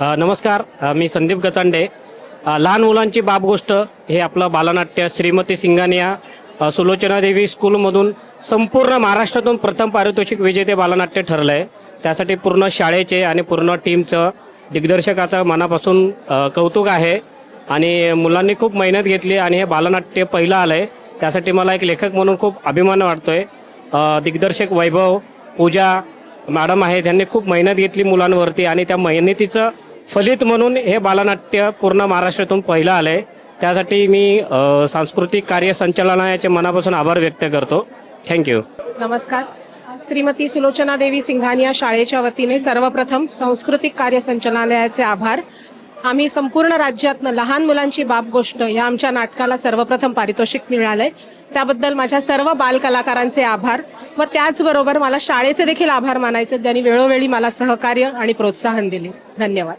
नमस्कार. मी संदीप गचांडे. लहान मुलांची बापगोष्ट हे आपलं बालनाट्य श्रीमती सिंगानिया सुलोचना देवी स्कूलमधून संपूर्ण महाराष्ट्रातून प्रथम पारितोषिक विजेते बालनाट्य ठरलं आहे त्यासाठी पूर्ण शाळेचे आणि पूर्ण टीमचं दिग्दर्शकाचं मनापासून कौतुक आहे. आणि मुलांनी खूप मेहनत घेतली आणि हे बालनाट्य पहिलं आलं आहे त्यासाठी मला एक लेखक म्हणून खूप अभिमान वाटतो आहे दिग्दर्शक वैभव पूजा मॅडम आहेत. त्यांनी खूप मेहनत घेतली मुलांवरती आणि त्या मेहनतीचं फलित म्हणून हे बालनाट्य पूर्ण महाराष्ट्रातून पहिलं आलं आहे त्यासाठी मी सांस्कृतिक कार्य संचालनाचे मनापासून आभार व्यक्त करतो. थँक्यू नमस्कार. श्रीमती सुलोचना देवी सिंघानिया शाळेच्या वतीने सर्वप्रथम सांस्कृतिक कार्य संचालनालयाचे आभार. आम्ही संपूर्ण राज्यातनं लहान मुलांची बाप गोष्ट या आमच्या नाटकाला सर्वप्रथम पारितोषिक मिळालंय. त्याबद्दल माझ्या सर्व बालकलाकारांचे आभार व त्याचबरोबर मला शाळेचे देखील आभार मानायचे. त्यांनी वेळोवेळी मला सहकार्य आणि प्रोत्साहन दिले. धन्यवाद.